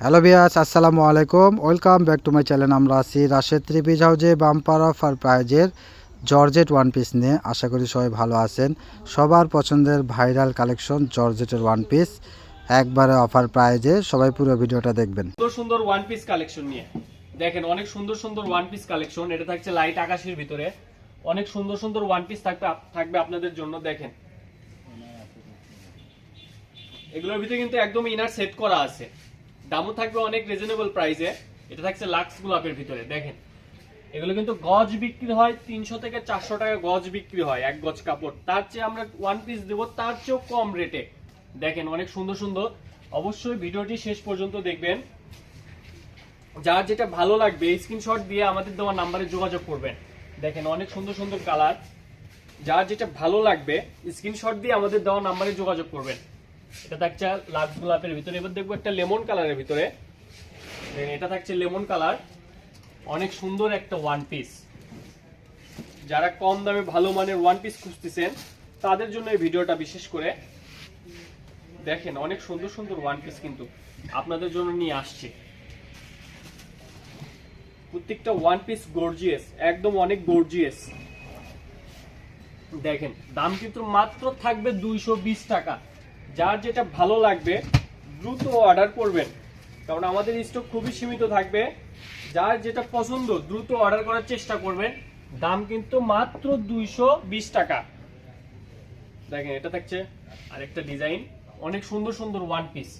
Hello বিয়াস আসসালামু আলাইকুম welcome back to my channel আমরা আছি রাশেদ থ্রি পিস হাউজে বাম্পার অফ আর প্রাইজের জর্জেট ওয়ান পিস নিয়ে। আশা করি সবাই ভালো আছেন। সবার পছন্দের ভাইরাল কালেকশন জর্জেটের ওয়ান পিস একবারে অফার প্রাইজে সবাই পুরো ভিডিওটা দেখবেন। সুন্দর সুন্দর ওয়ান পিস কালেকশন নিয়ে। দেখেন, অনেক সুন্দর সুন্দর ওয়ান পিস কালেকশন এটা থাকছে লাইট আকাশের ভিতরে। অনেক সুন্দর সুন্দর ওয়ান পিস থাকবে থাকবে আপনাদের জন্য, দেখেন। এগুলোর ভিতরে কিন্তু একদম ইনার সেট করা আছে। দামও থাকবে অনেক রিজনেবল প্রাইসে এটা থাকছে লাক্স গোলাপের ভিতরে, দেখেন। এগুলো কিন্তু গজ বিক্রি হয় তিনশো থেকে চারশো টাকা গজ বিক্রি হয় এক গজ কাপড়। তার চেয়ে আমরা ওয়ান পিস দেবো, তার চেয়েও কম রেটে দেখেন, অনেক সুন্দর সুন্দর। অবশ্যই ভিডিওটি শেষ পর্যন্ত দেখবেন। যার যেটা ভালো লাগবে স্ক্রিনশট দিয়ে আমাদের দেওয়া নাম্বারে যোগাযোগ করবেন। দেখেন, অনেক সুন্দর সুন্দর কালার যার যেটা ভালো লাগবে স্ক্রিনশট দিয়ে আমাদের দেওয়া নাম্বারে যোগাযোগ করবেন। এটা থাকছে লাক্স গোলাপের ভিতরে। এবার দেখব একটা লেমন কালারের ভিতরে। এটা থাকছে লেমন কালার। অনেক সুন্দর একটা ওয়ান পিস যারা কম দামে ভালো মানের ওয়ান পিস খুঁজতেছেন, তাদের জন্য এই ভিডিওটা বিশেষ করে। দেখেন, অনেক সুন্দর সুন্দর ওয়ান পিস কিন্তু আপনাদের জন্য নিয়ে আসছে। প্রত্যেকটা ওয়ান পিস গর্জিয়াস একদম অনেক গর্জিয়াস দেখেন, দাম কিন্তু মাত্র থাকবে দুইশো বিশ টাকা। যার যেটা ভালো লাগবে, দ্রুত অর্ডার করবেন। কারণ আমাদের স্টক খুবই সীমিত থাকবে। যার যেটা পছন্দ, দ্রুত অর্ডার করার চেষ্টা করবেন। দাম কিন্তু মাত্র দুইশো বিশ টাকা। দেখেন, এটা থাকছে আরেকটা ডিজাইন অনেক সুন্দর সুন্দর ওয়ান পিস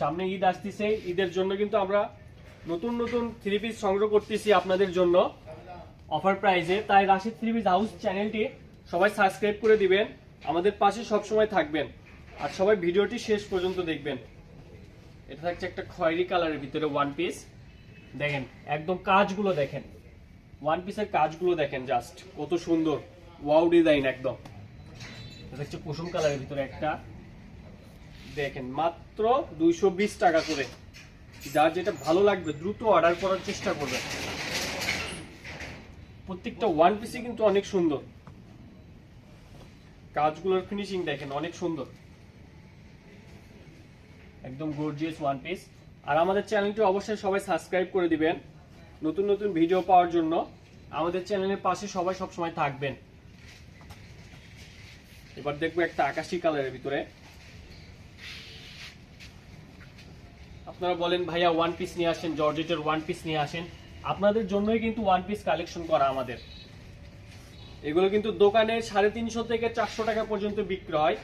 সামনে ঈদ আসতেছে, ঈদের জন্য কিন্তু আমরা নতুন নতুন থ্রি পিস সংগ্রহ করতেছি আপনাদের জন্য। অফার প্রাইজে তাই রাশিদ থ্রি পিস হাউস চ্যানেলটি সবাই সাবস্ক্রাইব করে দিবেন। আমাদের পাশে সবসময় থাকবেন। আর সবাই ভিডিওটি শেষ পর্যন্ত দেখবেন। এটা থাকছে একটা খয়েরি কালারের ভিতরে ওয়ান পিস দেখেন, একদম কাজগুলো দেখেন। ওয়ান পিসের কাজগুলো দেখেন জাস্ট কত সুন্দর। ওয়াও ডিজাইন একদম। এটা হচ্ছে কুসুম কালারের ভিতরে একটা। দেখেন, মাত্র দুইশো বিশ টাকা করে। যার যেটা ভালো লাগবে, দ্রুত অর্ডার করার চেষ্টা করবেন। প্রত্যেকটা ওয়ান পিসই কিন্তু অনেক সুন্দর। কাজগুলোর ফিনিশিং দেখেন, অনেক সুন্দর। একদম গর্জিয়াস ওয়ান পিস আর আমাদের চ্যানেলটি অবশ্যই সবাই সাবস্ক্রাইব করে দিবেন। নতুন নতুন ভিডিও পাওয়ার জন্য আমাদের চ্যানেলের পাশে সবাই সবসময় থাকবেন। এবার দেখব একটা আকাশি কালারের ভিতরে। আপনারা বলেন, ভাইয়া ওয়ান পিস নিয়ে আসেন জর্জেটের ওয়ান পিস নিয়ে আসেন। আপনাদের জন্যই কিন্তু ওয়ান পিস কালেকশন করা আমাদের। এগুলো কিন্তু দোকানে সাড়ে তিনশো থেকে চারশো টাকা পর্যন্ত বিক্রি হয়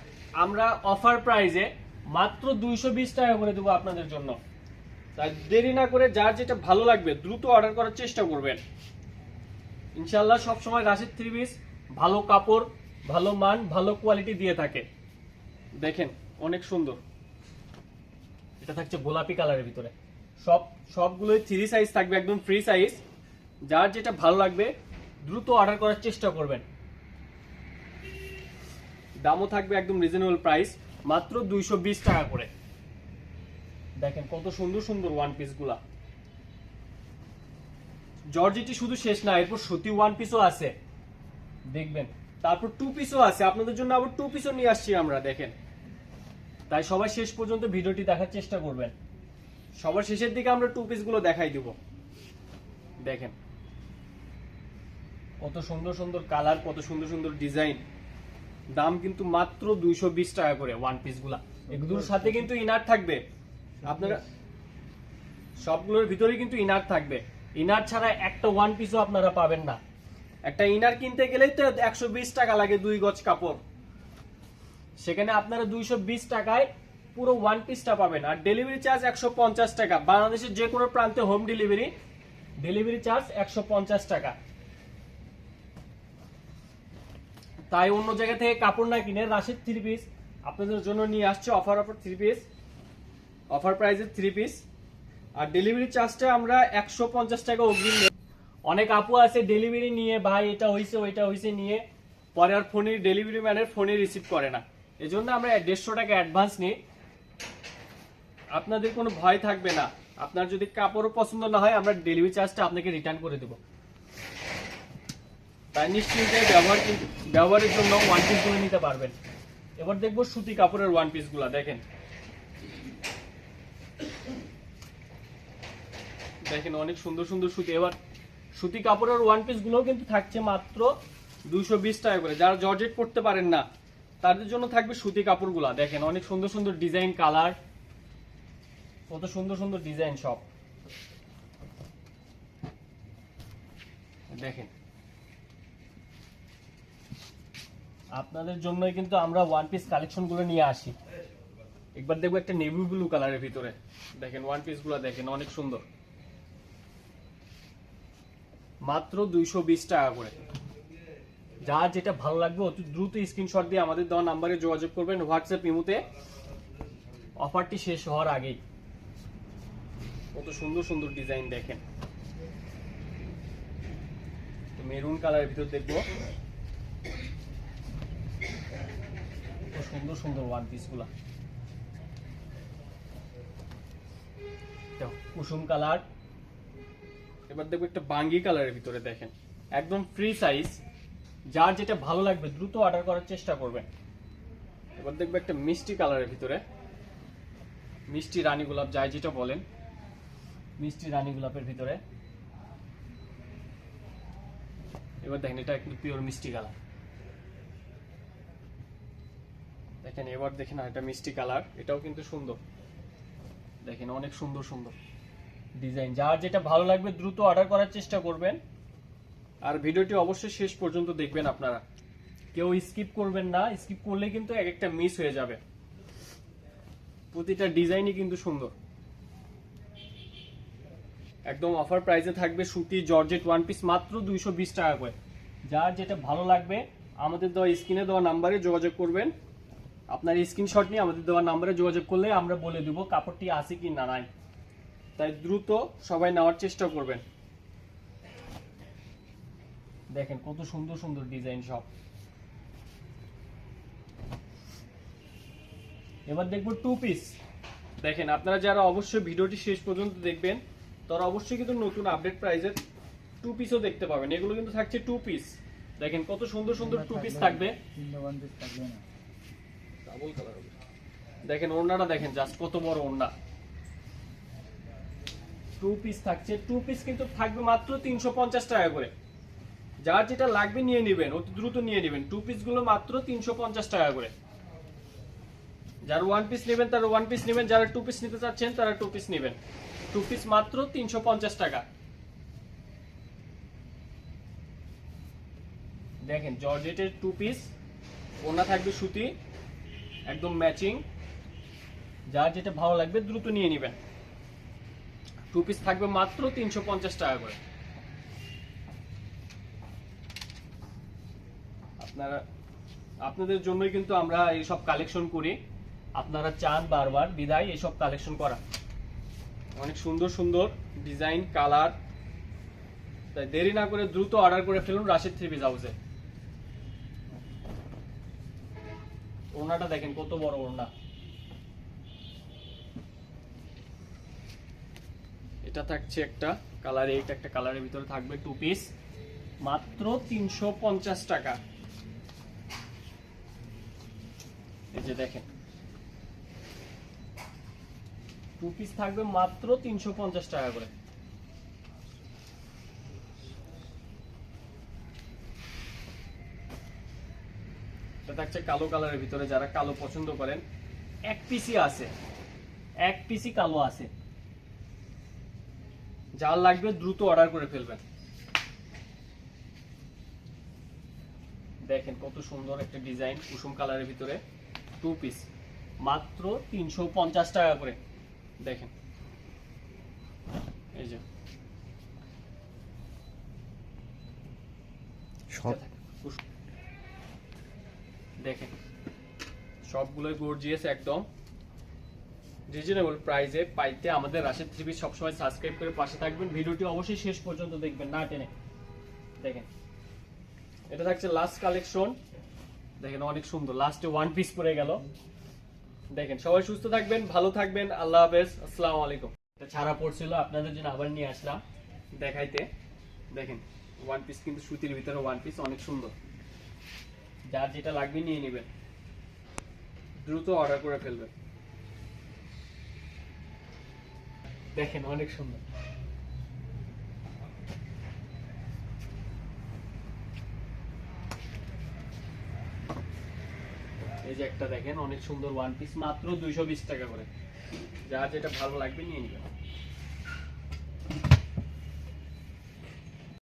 আমরা অফার প্রাইজে মাত্র দুইশো বিশ টাকা করে দেবো আপনাদের জন্য। তাই দেরি না করে যার যেটা ভালো লাগবে, দ্রুত অর্ডার করার চেষ্টা করবেন। ইনশাল্লাহ সবসময় রাশিদ থ্রি পিস ভালো কাপড়, ভালো মান, ভালো কোয়ালিটি দিয়ে থাকে। দেখেন, অনেক সুন্দর। এটা থাকছে গোলাপি কালারের ভিতরে। সব, সবগুলোই থ্রি সাইজ থাকবে, একদম ফ্রি সাইজ যার যেটা ভালো লাগবে, দ্রুত অর্ডার করার চেষ্টা করবেন। দামও থাকবে একদম রিজনেবল প্রাইস মাত্র দুইশো বিশ টাকা করে। দেখেন কত সুন্দর সুন্দর ওয়ান পিসগুলা। জর্জেটি শুধু শেষ না, এরপর সুতি ওয়ান পিসও আছে। দেখবেন, তারপর টু পিসও আছে। আপনাদের জন্য আবার টু পিসও নিয়ে আসছি আমরা, দেখেন। তাই সবাই শেষ পর্যন্ত ভিডিওটি দেখার চেষ্টা করবেন। সবার শেষের দিকে আমরা টু পিসগুলো দেখাই দিব। দেখেন। কত সুন্দর সুন্দর কালার কত সুন্দর সুন্দর ডিজাইন দাম কিন্তু মাত্র দুইশো বিশ টাকা করে ওয়ান পিসগুলা। এগুলোর সাথে কিন্তু ইনার থাকবে। আপনারা সবগুলোর ভিতরে কিন্তু ইনার থাকবে। ইনার ছাড়া একটা ওয়ান পিসও আপনারা পাবেন না। একটা ইনার কিনতে গেলেই তো একশো বিশ টাকা লাগে দুই গজ কাপড়। সেখানে আপনারা দুইশো বিশ টাকায় পুরো ওয়ান পিসটা পাবেন। আর ডেলিভারি চার্জ একশো পঞ্চাশ টাকা। বাংলাদেশের যে কোনো প্রান্তে হোম ডেলিভারি ডেলিভারি চার্জ একশো পঞ্চাশ টাকা। তাই অন্য জায়গা থেকে কাপড় না কিনে রাশিদ থ্রি পিস আপনাদের জন্য নিয়ে আসছে offer offer three piece offer প্রাইসের থ্রি পিস আর ডেলিভারি চার্জটা আমরা একশো পঞ্চাশ টাকা অগ্রিম। অনেক আপু আছে ডেলিভারি নিয়ে, ভাই, এটা হয়েছে ওইটা হয়েছে নিয়ে। পরে আর ফোনের ডেলিভারি ম্যানের ফোনে রিসিভ করে না। এজন্য আমরা দেড়শো টাকা অ্যাডভান্স নিই। আপনাদের কোনো ভয় থাকবে না। আপনার যদি কাপড়ও পছন্দ না হয়, আমরা ডেলিভারি চার্জটা আপনাকে রিটার্ন করে দেবো। নিশ্চিন্তে ব্যবহার ব্যবহারের জন্য ওয়ান পিসগুলো নিতে পারবেন। এবার দেখব সুতি কাপড়ের ওয়ান পিসগুলা, দেখেন। দেখেন অনেক সুন্দর সুন্দর সুতি। এবার সুতি কাপড়ের ওয়ান পিস গুলোও কিন্তু থাকছে মাত্র বিশ টাকা করে। যারা জর্জেট পড়তে পারেন না, তাদের জন্য থাকবে সুতি কাপড়গুলা। দেখেন অনেক সুন্দর সুন্দর ডিজাইন, কালার। কত সুন্দর সুন্দর ডিজাইন সব। দেখেন। আপনাদের জন্যই কিন্তু আমরা ওয়ান পিস কালেকশনগুলো নিয়ে আসি। একবার দেখব একটা নেভি ব্লু কালারের ভিতরে। দেখেন ওয়ান পিসগুলো দেখেন, অনেক সুন্দর। মাত্র দুইশো বিশ টাকা করে। যার যেটা ভালো লাগবে, অতি দ্রুত স্ক্রিনশট দিয়ে আমাদের দেওয়া নাম্বারে যোগাযোগ করবেন। হোয়াটসঅ্যাপ ইমুতে। অফারটি শেষ হওয়ার আগেই। কত সুন্দর সুন্দর ডিজাইন দেখেন। মেরুন কালারের ভিতর দেখব কত সুন্দর সুন্দর ওয়ান পিসগুলা। কুসুম কালার এবার দেখব একটা বাঙ্গি কালারের ভিতরে দেখেন। একদম ফ্রি সাইজ যার যেটা ভালো লাগবে, দ্রুত অর্ডার করার চেষ্টা করবেন এবার দেখব একটা মিষ্টি কালারের ভিতরে। মিষ্টি রানী গোলাপ যায় যেটা বলেন। মিষ্টি রানী গোলাপের ভিতরে। এবার দেখেন, এটা একটু পিওর মিষ্টি কালার দেখেন, এবার দেখেন এটা মিষ্টি কালার। এটাও কিন্তু সুন্দর। দেখেন, অনেক সুন্দর সুন্দর ডিজাইন। যার যেটা ভালো লাগবে দ্রুত অর্ডার করার চেষ্টা করবেন। আর ভিডিওটি অবশ্যই শেষ পর্যন্ত দেখবেন আপনারা। কেউ স্কিপ করবেন না। স্কিপ করলে কিন্তু এক একটা মিস হয়ে যাবে। প্রতিটা ডিজাইনই কিন্তু সুন্দর। একদম অফার প্রাইসে থাকবে সুতি জর্জেট ওয়ান পিস মাত্র দুইশো বিশ টাকা করে। যার যেটা ভালো লাগবে, আমাদের দেওয়া স্ক্রিনে দেওয়া নাম্বারে যোগাযোগ করবেন। আপনার স্ক্রিনশট নিয়ে আমাদের দেওয়া নাম্বারে যোগাযোগ করলে আমরা বলে দেব কাপড়টি আছে কি না নাই। তাই দ্রুত সবাই নেওয়ার চেষ্টা করবেন। দেখেন কত সুন্দর সুন্দর ডিজাইন সব। এবার দেখব টু পিস দেখেন আপনারা যারা অবশ্যই ভিডিওটি শেষ পর্যন্ত দেখবেন তারা অবশ্যই কিন্তু নতুন আপডেট প্রাইজের টু পিসও দেখতে পাবেন। এগুলো কিন্তু থাকছে টু পিস দেখেন কত সুন্দর সুন্দর টু পিস থাকবে দেখেন ওড়নাটা দেখেন জাস্ট কত বড় ওড়না। টু পিস থাকছে টু পিস কিন্তু থাকবে মাত্র তিনশো পঞ্চাশ টাকা করে। যার যেটা লাগবে নিয়ে নেবেন, অতি দ্রুত নিয়ে নেবেন। টু পিসগুলো মাত্র তিনশো পঞ্চাশ টাকা করে। যারা ওয়ান পিস নেবেন, তারা ওয়ান পিস নেবেন। যারা টু পিস নিতে চাচ্ছেন, তারা টু পিস নেবেন। টু পিস মাত্র তিনশো পঞ্চাশ টাকা। দেখেন, জর্জেটের টু পিস ওনা থাকবে সুতি। একদম ম্যাচিং যার যেটা ভালো লাগবে দ্রুত নিয়ে নেবেন। টু পিস থাকবে মাত্র তিনশো পঞ্চাশ টাকা করে। আপনারা, আপনাদের জন্যই কিন্তু আমরা এইসব কালেকশন করি। আপনারা চান বারবার বিদায় এইসব কালেকশন করা। অনেক সুন্দর সুন্দর ডিজাইন কালার তাই দেরি না করে দ্রুত অর্ডার করে ফেলুন রাশিদ থ্রি পিস হাউসে ওড়নাটা দেখেন, কত বড় ওড়না। এটা থাকছে একটা কালার এইটা একটা কালারের ভিতরে থাকবে টু পিস মাত্র তিনশো পঞ্চাশ টাকা। এই যে দেখেন। টু পিস থাকবে মাত্র তিনশো পঞ্চাশ টাকা করে। এটা কালো কালারের ভিতরে যারা কালো পছন্দ করেন এক পিসি আছে। এক পিসি কালো আছে। যার লাগবে দ্রুত অর্ডার করে ফেলবেন। দেখেন কত সুন্দর একটা ডিজাইন কুসুম কালারের ভিতরে টু পিস মাত্র তিনশো পঞ্চাশ টাকা করে। দেখেন। এই যে। সব কুসুম। দেখেন। সবগুলোই গর্জিয়াস একদম। রিজনেবল প্রাইসে পাইতে আমাদের রাশেদ থ্রি পিস সবসময় সাবস্ক্রাইব করে পাশে থাকবেন। ভিডিওটি অবশ্যই শেষ পর্যন্ত দেখবেন, না টেনে। দেখেন। এটা থাকছে লাস্ট কালেকশন দেখেন অনেক সুন্দর। লাস্টে ওয়ান পিস পরে গেল। দেখেন, সবাই সুস্থ থাকবেন, ভালো থাকবেন। আল্লাহ হাফেজ। আসসালামু আলাইকুম। এটা ছাড়া পড়ছিল, আপনাদের জন্য আবার নিয়ে আসলাম দেখাইতে। দেখেন ওয়ান পিস কিন্তু সুতির ভিতরে ওয়ান পিস অনেক সুন্দর। যার যেটা লাগবে নিয়ে নেবেন। দ্রুত অর্ডার করে ফেলবেন। দেখেন, অনেক সুন্দর। এই যে একটা দেখেন, অনেক সুন্দর ওয়ান পিস মাত্র দুইশো বিশ টাকা করে। যা যেটা ভালো লাগবে নিয়ে নেবেন।